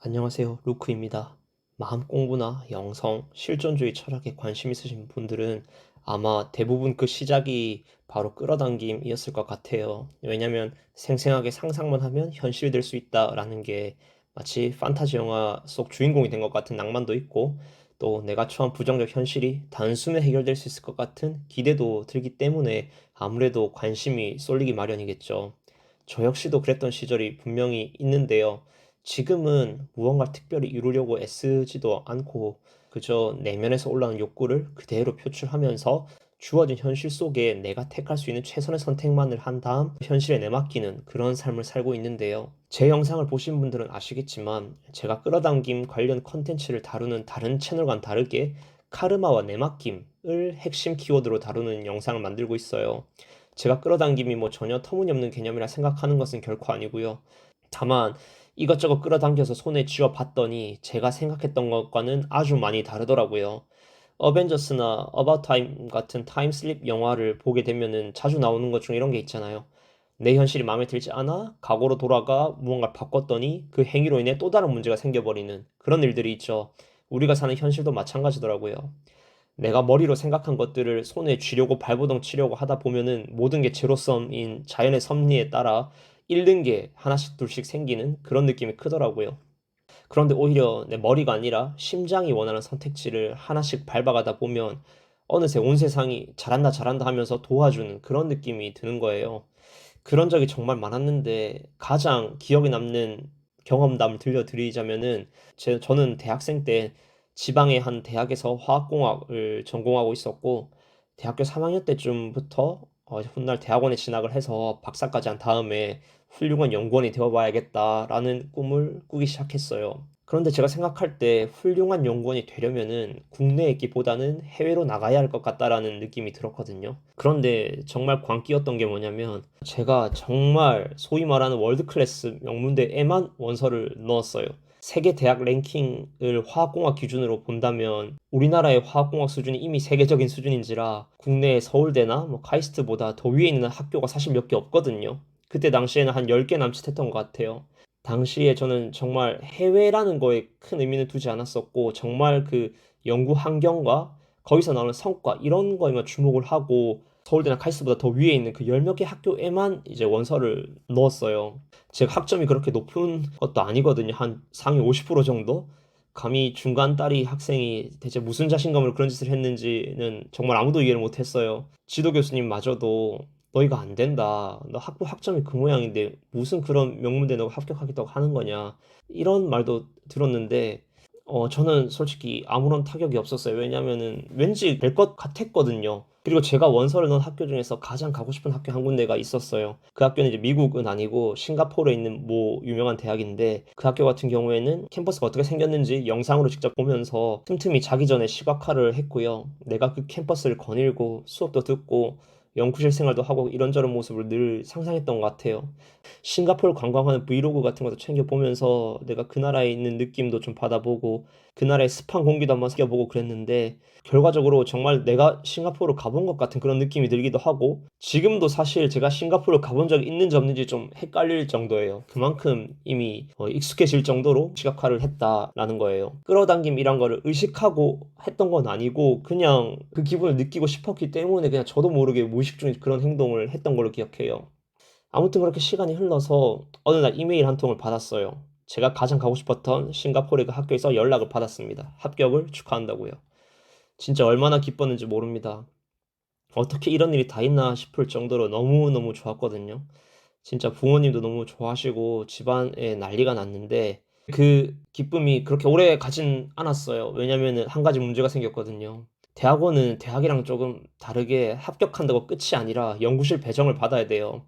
안녕하세요. 루크입니다. 마음 공부나 영성, 실존주의 철학에 관심 있으신 분들은 아마 대부분 그 시작이 바로 끌어당김이었을 것 같아요. 왜냐면 생생하게 상상만 하면 현실될 수 있다라는 게 마치 판타지 영화 속 주인공이 된 것 같은 낭만도 있고 또 내가 처한 부정적 현실이 단숨에 해결될 수 있을 것 같은 기대도 들기 때문에 아무래도 관심이 쏠리기 마련이겠죠. 저 역시도 그랬던 시절이 분명히 있는데요. 지금은 무언가를 특별히 이루려고 애쓰지도 않고 그저 내면에서 올라오는 욕구를 그대로 표출하면서 주어진 현실 속에 내가 택할 수 있는 최선의 선택만을 한 다음 현실에 내맡기는 그런 삶을 살고 있는데요. 제 영상을 보신 분들은 아시겠지만 제가 끌어당김 관련 컨텐츠를 다루는 다른 채널과는 다르게 카르마와 내맡김을 핵심 키워드로 다루는 영상을 만들고 있어요. 제가 끌어당김이 뭐 전혀 터무니없는 개념이라 생각하는 것은 결코 아니고요. 다만 이것저것 끌어당겨서 손에 쥐어 봤더니 제가 생각했던 것과는 아주 많이 다르더라고요. 어벤져스나 어바웃 타임 같은 타임슬립 영화를 보게 되면은 자주 나오는 것 중에 이런 게 있잖아요. 내 현실이 마음에 들지 않아 과거로 돌아가 무언가를 바꿨더니 그 행위로 인해 또 다른 문제가 생겨버리는 그런 일들이 있죠. 우리가 사는 현실도 마찬가지더라고요. 내가 머리로 생각한 것들을 손에 쥐려고 발버둥 치려고 하다 보면은 모든 게 제로섬인 자연의 섭리에 따라 잃는 게 하나씩 둘씩 생기는 그런 느낌이 크더라고요. 그런데 오히려 내 머리가 아니라 심장이 원하는 선택지를 하나씩 밟아가다 보면 어느새 온 세상이 잘한다 잘한다 하면서 도와주는 그런 느낌이 드는 거예요. 그런 적이 정말 많았는데 가장 기억에 남는 경험담을 들려드리자면은 제, 저는 대학생 때 지방의 한 대학에서 화학공학을 전공하고 있었고 대학교 3학년 때쯤부터 어, 훗날 대학원에 진학을 해서 박사까지 한 다음에 훌륭한 연구원이 되어봐야겠다라는 꿈을 꾸기 시작했어요. 그런데 제가 생각할 때 훌륭한 연구원이 되려면은 국내에 있기보다는 해외로 나가야 할 것 같다라는 느낌이 들었거든요. 그런데 정말 광기였던 게 뭐냐면 제가 정말 소위 말하는 월드 클래스 명문대에만 원서를 넣었어요. 세계 대학 랭킹을 화학공학 기준으로 본다면 우리나라의 화학공학 수준이 이미 세계적인 수준인지라 국내의 서울대나 뭐 카이스트보다 더 위에 있는 학교가 사실 몇 개 없거든요. 그때 당시에는 한 10개 남짓 했던 것 같아요. 당시에 저는 정말 해외라는 거에 큰 의미는 두지 않았었고 정말 그 연구 환경과 거기서 나오는 성과 이런 거에만 주목을 하고 서울대나 카이스트보다 더 위에 있는 그 열 몇 개 학교에만 이제 원서를 넣었어요. 제가 학점이 그렇게 높은 것도 아니거든요. 한 상위 50% 정도? 감히 중간 딸이 학생이 대체 무슨 자신감으로 그런 짓을 했는지는 정말 아무도 이해를 못했어요. 지도 교수님마저도 너희가 안 된다. 너 학부 학점이 그 모양인데 무슨 그런 명문대 너가 합격하겠다고 하는 거냐. 이런 말도 들었는데 어, 저는 솔직히 아무런 타격이 없었어요. 왜냐면은 왠지 될 것 같았거든요. 그리고 제가 원서를 넣은 학교 중에서 가장 가고 싶은 학교 한 군데가 있었어요. 그 학교는 이제 미국은 아니고 싱가포르에 있는 뭐 유명한 대학인데 그 학교 같은 경우에는 캠퍼스가 어떻게 생겼는지 영상으로 직접 보면서 틈틈이 자기 전에 시각화를 했고요. 내가 그 캠퍼스를 거닐고 수업도 듣고 연구실 생활도 하고 이런저런 모습을 늘 상상했던 것 같아요. 싱가포르 관광하는 브이로그 같은 것도 챙겨보면서 내가 그 나라에 있는 느낌도 좀 받아보고 그 나라의 습한 공기도 한번 느껴보고 그랬는데 결과적으로 정말 내가 싱가포르 가본 것 같은 그런 느낌이 들기도 하고 지금도 사실 제가 싱가포르 가본 적이 있는지 없는지 좀 헷갈릴 정도예요. 그만큼 이미 어, 익숙해질 정도로 시각화를 했다라는 거예요. 끌어당김이란 거를 의식하고 했던 건 아니고 그냥 그 기분을 느끼고 싶었기 때문에 그냥 저도 모르게 무의식 중에 그런 행동을 했던 걸로 기억해요. 아무튼 그렇게 시간이 흘러서 어느 날 이메일 한 통을 받았어요. 제가 가장 가고 싶었던 싱가포르 그 학교에서 연락을 받았습니다. 합격을 축하한다고요. 진짜 얼마나 기뻤는지 모릅니다. 어떻게 이런 일이 다 있나 싶을 정도로 너무너무 좋았거든요. 진짜 부모님도 너무 좋아하시고 집안에 난리가 났는데 그 기쁨이 그렇게 오래 가진 않았어요. 왜냐면은 한 가지 문제가 생겼거든요. 대학원은 대학이랑 조금 다르게 합격한다고 끝이 아니라 연구실 배정을 받아야 돼요.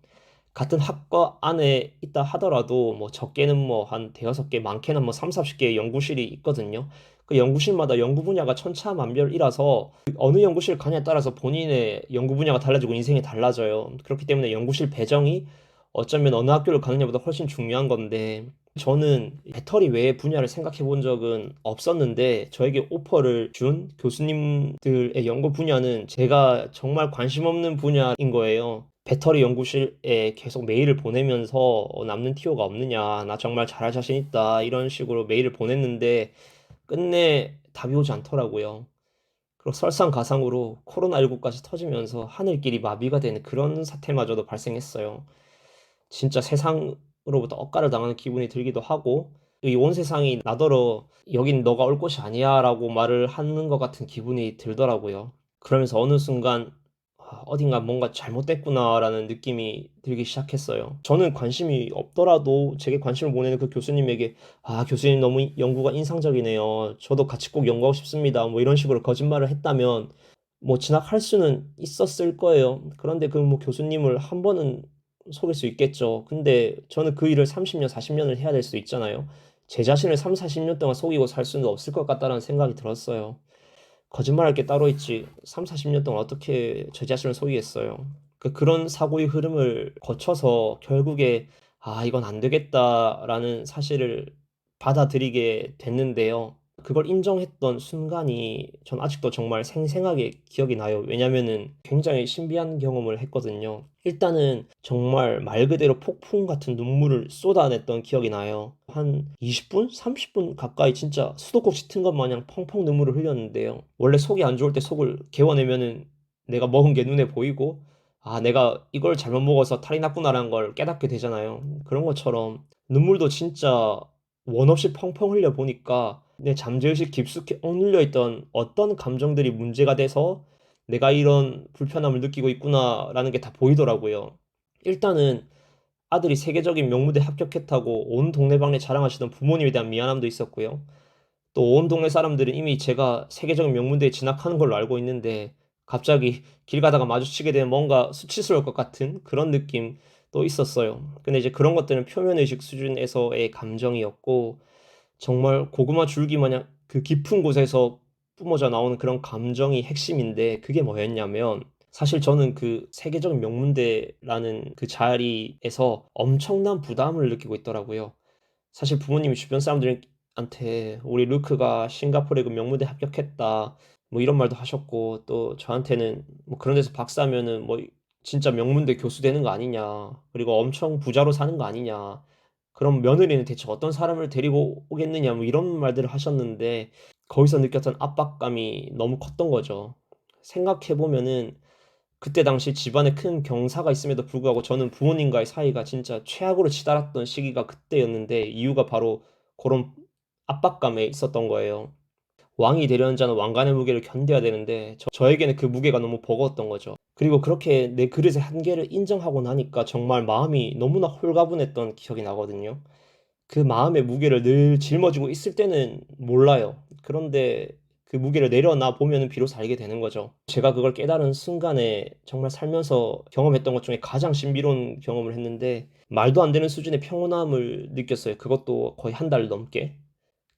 같은 학과 안에 있다 하더라도 뭐 적게는 뭐 한 대여섯 개, 많게는 뭐 3, 40개의 연구실이 있거든요. 그 연구실마다 연구 분야가 천차만별이라서 어느 연구실 가냐에 따라서 본인의 연구 분야가 달라지고 인생이 달라져요. 그렇기 때문에 연구실 배정이 어쩌면 어느 학교를 가느냐보다 훨씬 중요한 건데 저는 배터리 외의 분야를 생각해 본 적은 없었는데 저에게 오퍼를 준 교수님들의 연구 분야는 제가 정말 관심 없는 분야인 거예요. 배터리 연구실에 계속 메일을 보내면서 어, 남는 티오가 없느냐, 나 정말 잘할 자신 있다, 이런 식으로 메일을 보냈는데 끝내 답이 오지 않더라고요. 그리고 설상가상으로 코로나19까지 터지면서 하늘길이 마비가 되는 그런 사태마저도 발생했어요. 진짜 세상으로부터 억가를 당하는 기분이 들기도 하고, 이 온 세상이 나더러 여긴 너가 올 곳이 아니야 라고 말을 하는 것 같은 기분이 들더라고요. 그러면서 어느 순간 아, 어딘가 뭔가 잘못됐구나라는 느낌이 들기 시작했어요. 저는 관심이 없더라도 제게 관심을 보내는 그 교수님에게 아, 교수님 너무 연구가 인상적이네요. 저도 같이 꼭 연구하고 싶습니다. 뭐 이런 식으로 거짓말을 했다면 뭐 진학할 수는 있었을 거예요. 그런데 그 뭐 교수님을 한 번은 속일 수 있겠죠. 근데 저는 그 일을 30년, 40년을 해야 될 수도 있잖아요. 제 자신을 3, 40년 동안 속이고 살 수는 없을 것 같다는 생각이 들었어요. 거짓말할 게 따로 있지. 3, 40년 동안 어떻게 저 자신을 속이겠어요. 그 그런 사고의 흐름을 거쳐서 결국에 아, 이건 안 되겠다라는 사실을 받아들이게 됐는데요. 그걸 인정했던 순간이 전 아직도 정말 생생하게 기억이 나요. 왜냐면은 굉장히 신비한 경험을 했거든요. 일단은 정말 말 그대로 폭풍 같은 눈물을 쏟아냈던 기억이 나요. 한 20분? 30분 가까이 진짜 수도꼭지 튼것 마냥 펑펑 눈물을 흘렸는데요. 원래 속이 안 좋을 때 속을 개워내면은 내가 먹은 게 눈에 보이고 아, 내가 이걸 잘못 먹어서 탈이 났구나라는 걸 깨닫게 되잖아요. 그런 것처럼 눈물도 진짜 원 없이 펑펑 흘려 보니까 내 잠재의식 깊숙이 억눌려 있던 어떤 감정들이 문제가 돼서 내가 이런 불편함을 느끼고 있구나라는 게 다 보이더라고요. 일단은 아들이 세계적인 명무대 합격했다고 온 동네방네 자랑하시던 부모님에 대한 미안함도 있었고요. 또 온 동네 사람들은 이미 제가 세계적인 명문대에 진학하는 걸로 알고 있는데 갑자기 길 가다가 마주치게 되면 뭔가 수치스러울 것 같은 그런 느낌 도 있었어요. 근데 이제 그런 것들은 표면 의식 수준에서의 감정이었고 정말 고구마 줄기 마냥 그 깊은 곳에서 뿜어져 나오는 그런 감정이 핵심인데 그게 뭐였냐면 사실 저는 그 세계적인 명문대라는 그 자리에서 엄청난 부담을 느끼고 있더라고요. 사실 부모님이 주변 사람들한테 우리 루크가 싱가포르에 그 명문대 합격했다. 뭐 이런 말도 하셨고 또 저한테는 뭐 그런 데서 박사면은 뭐 진짜 명문대 교수 되는 거 아니냐. 그리고 엄청 부자로 사는 거 아니냐. 그럼 며느리는 대체 어떤 사람을 데리고 오겠느냐 뭐 이런 말들을 하셨는데 거기서 느꼈던 압박감이 너무 컸던 거죠. 생각해 보면은 그때 당시 집안에 큰 경사가 있음에도 불구하고 저는 부모님과의 사이가 진짜 최악으로 치달았던 시기가 그때였는데 이유가 바로 그런 압박감에 있었던 거예요. 왕이 되려는 자는 왕관의 무게를 견뎌야 되는데 저, 저에게는 그 무게가 너무 버거웠던 거죠. 그리고 그렇게 내 그릇의 한계를 인정하고 나니까 정말 마음이 너무나 홀가분했던 기억이 나거든요. 그 마음의 무게를 늘 짊어지고 있을 때는 몰라요. 그런데 그 무게를 내려놔 보면은 비로소 알게 되는 거죠. 제가 그걸 깨달은 순간에 정말 살면서 경험했던 것 중에 가장 신비로운 경험을 했는데 말도 안 되는 수준의 평온함을 느꼈어요. 그것도 거의 한 달 넘게.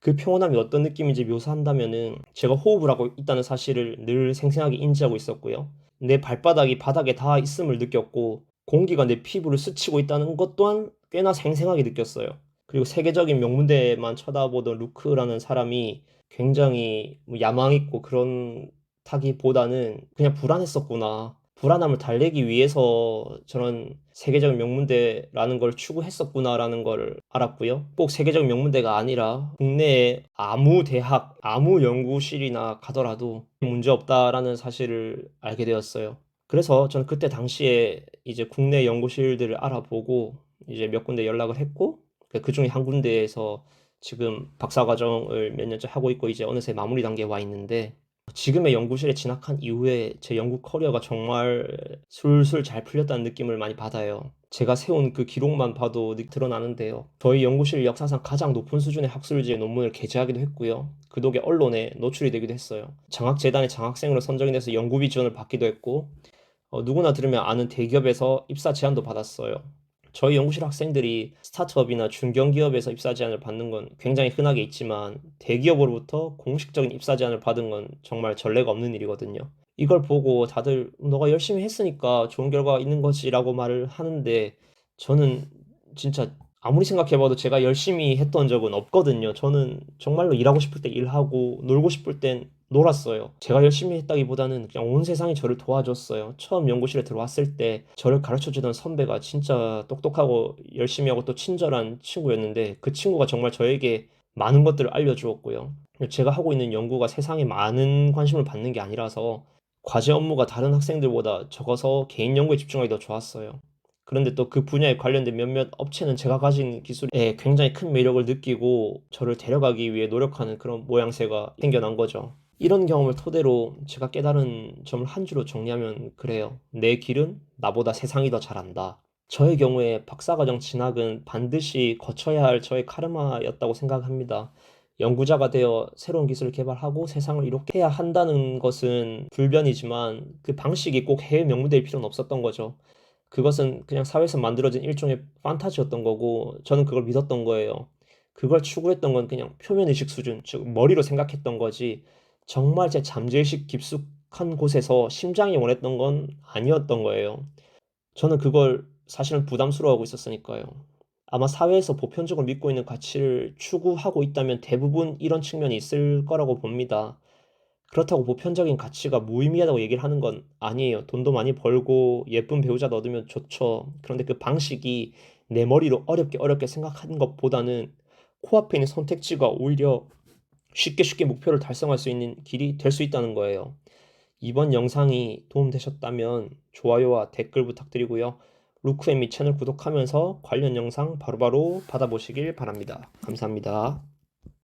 그 평온함이 어떤 느낌인지 묘사한다면은 제가 호흡을 하고 있다는 사실을 늘 생생하게 인지하고 있었고요. 내 발바닥이 바닥에 닿아 있음을 느꼈고 공기가 내 피부를 스치고 있다는 것 또한 꽤나 생생하게 느꼈어요. 그리고 세계적인 명문대만 쳐다보던 루크라는 사람이 굉장히 뭐 야망 있고 그런 타기보다는 그냥 불안했었구나. 불안함을 달래기 위해서 저런 세계적인 명문대라는 걸 추구했었구나라는 걸 알았고요. 꼭 세계적인 명문대가 아니라 국내에 아무 대학, 아무 연구실이나 가더라도 문제 없다라는 사실을 알게 되었어요. 그래서 저는 그때 당시에 이제 국내 연구실들을 알아보고 이제 몇 군데 연락을 했고 그 중에 한 군데에서 지금 박사 과정을 몇 년째 하고 있고 이제 어느새 마무리 단계에 와 있는데 지금의 연구실에 진학한 이후에 제 연구 커리어가 정말 술술 잘 풀렸다는 느낌을 많이 받아요. 제가 세운 그 기록만 봐도 드러나는데요. 저희 연구실 역사상 가장 높은 수준의 학술지의 논문을 게재하기도 했고요. 그 덕에 언론에 노출이 되기도 했어요. 장학재단의 장학생으로 선정이 돼서 연구비 지원을 받기도 했고 어, 누구나 들으면 아는 대기업에서 입사 제안도 받았어요. 저희 연구실 학생들이 스타트업이나 중견기업에서 입사 제안을 받는 건 굉장히 흔하게 있지만 대기업으로부터 공식적인 입사 제안을 받은 건 정말 전례가 없는 일이거든요. 이걸 보고 다들 너가 열심히 했으니까 좋은 결과가 있는 거지라고 말을 하는데 저는 진짜 아무리 생각해봐도 제가 열심히 했던 적은 없거든요. 저는 정말로 일하고 싶을 때 일하고 놀고 싶을 땐 놀았어요. 제가 열심히 했다기보다는 그냥 온 세상이 저를 도와줬어요. 처음 연구실에 들어왔을 때 저를 가르쳐주던 선배가 진짜 똑똑하고 열심히 하고 또 친절한 친구였는데 그 친구가 정말 저에게 많은 것들을 알려주었고요. 제가 하고 있는 연구가 세상에 많은 관심을 받는 게 아니라서 과제 업무가 다른 학생들보다 적어서 개인 연구에 집중하기 더 좋았어요. 그런데 또 그 분야에 관련된 몇몇 업체는 제가 가진 기술에 굉장히 큰 매력을 느끼고 저를 데려가기 위해 노력하는 그런 모양새가 생겨난 거죠. 이런 경험을 토대로 제가 깨달은 점을 한 줄로 정리하면 그래요. 내 길은 나보다 세상이 더 잘한다. 저의 경우에 박사과정 진학은 반드시 거쳐야 할 저의 카르마였다고 생각합니다. 연구자가 되어 새로운 기술을 개발하고 세상을 이롭게 해야 한다는 것은 불변이지만 그 방식이 꼭 해외 명문대일 필요는 없었던 거죠. 그것은 그냥 사회에서 만들어진 일종의 판타지였던 거고 저는 그걸 믿었던 거예요. 그걸 추구했던 건 그냥 표면 의식 수준, 즉 머리로 생각했던 거지 정말 제 잠재의식 깊숙한 곳에서 심장이 원했던 건 아니었던 거예요. 저는 그걸 사실은 부담스러워하고 있었으니까요. 아마 사회에서 보편적으로 믿고 있는 가치를 추구하고 있다면 대부분 이런 측면이 있을 거라고 봅니다. 그렇다고 보편적인 가치가 무의미하다고 얘기를 하는 건 아니에요. 돈도 많이 벌고 예쁜 배우자도 얻으면 좋죠. 그런데 그 방식이 내 머리로 어렵게 어렵게 생각하는 것보다는 코앞에 있는 선택지가 오히려 쉽게 쉽게 목표를 달성할 수 있는 길이 될 수 있다는 거예요. 이번 영상이 도움되셨다면 좋아요와 댓글 부탁드리고요. 루크앤미 채널 구독하면서 관련 영상 바로바로 받아보시길 바랍니다. 감사합니다.